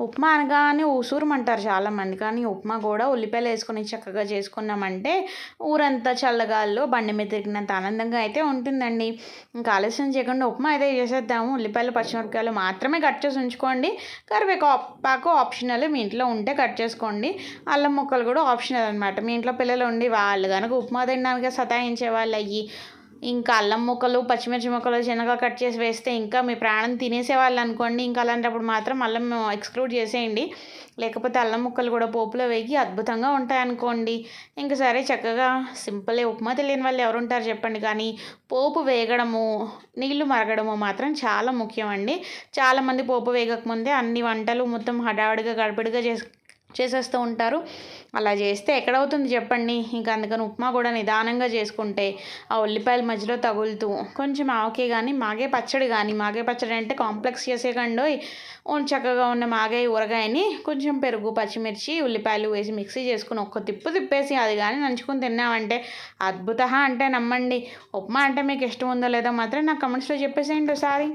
ఉప్మా అనగానే ఉసూరుమంటారు చాలామంది. కానీ ఉప్మా కూడా ఉల్లిపాయలు వేసుకొని చక్కగా చేసుకున్నామంటే ఊరంతా చల్లగాల్లో బండి మీద తిరిగినంత ఆనందంగా అయితే ఉంటుందండి. ఇంకా ఆలస్యం చేయకుండా ఉప్మా అయితే చేసేద్దాము. ఉల్లిపాయలు పచ్చిమిరపకాయలు మాత్రమే కట్ చేసి ఉంచుకోండి. కరివేపాకు ఆప్షనల్ మీ ఇంట్లో ఉంటే కట్ చేసుకోండి. అల్లం ముక్కలు కూడా ఆప్షనల్ అనమాట మీ ఇంట్లో పిల్లలు ఉండి వాళ్ళు కనుక ఉప్మా తినడానికి సతాయించే వాళ్ళు అయ్యి ఇంకా అల్లం ముక్కలు పచ్చిమిర్చి ముక్కలు చిన్నగా కట్ చేసి వేస్తే ఇంకా మీ ప్రాణం తినేసే వాళ్ళు అనుకోండి. ఇంకా అలాంటప్పుడు మాత్రం అల్లం ఎక్స్క్లూడ్ చేసేయండి. లేకపోతే అల్లం ముక్కలు కూడా పోపులో వేగి అద్భుతంగా ఉంటాయనుకోండి. ఇంకా సరే చక్కగా సింపులే ఉప్మా తెలియని వాళ్ళు ఎవరు ఉంటారు చెప్పండి. కానీ పోపు వేగడము నీళ్ళు మరగడము మాత్రం చాలా ముఖ్యం అండి చాలామంది పోపు వేగకముందే అన్ని వంటలు మొత్తం హడావుడిగా గడబడిగా చేసి చేసేస్తూ ఉంటారు. అలా చేస్తే ఎక్కడవుతుంది చెప్పండి? ఇంకా అందుకని ఉప్మా కూడా నిదానంగా చేసుకుంటే ఆ ఉల్లిపాయల మధ్యలో తగులుతూ కొంచెం ఆవకే కానీ మాగే పచ్చడి కానీ మాగే పచ్చడి అంటే కాంప్లెక్స్ చేసేకండో చక్కగా ఉన్న మాగే ఊరగాయని కొంచెం పెరుగు పచ్చిమిర్చి ఉల్లిపాయలు వేసి మిక్సీ చేసుకుని ఒక్క తిప్పు తిప్పేసి అది కానీ నంచుకొని తిన్నామంటే అద్భుత అంటే నమ్మండి. ఉప్మా అంటే మీకు ఇష్టం ఉందో లేదో మాత్రం నా కమెంట్స్లో చెప్పేసేయండి ఒకసారి.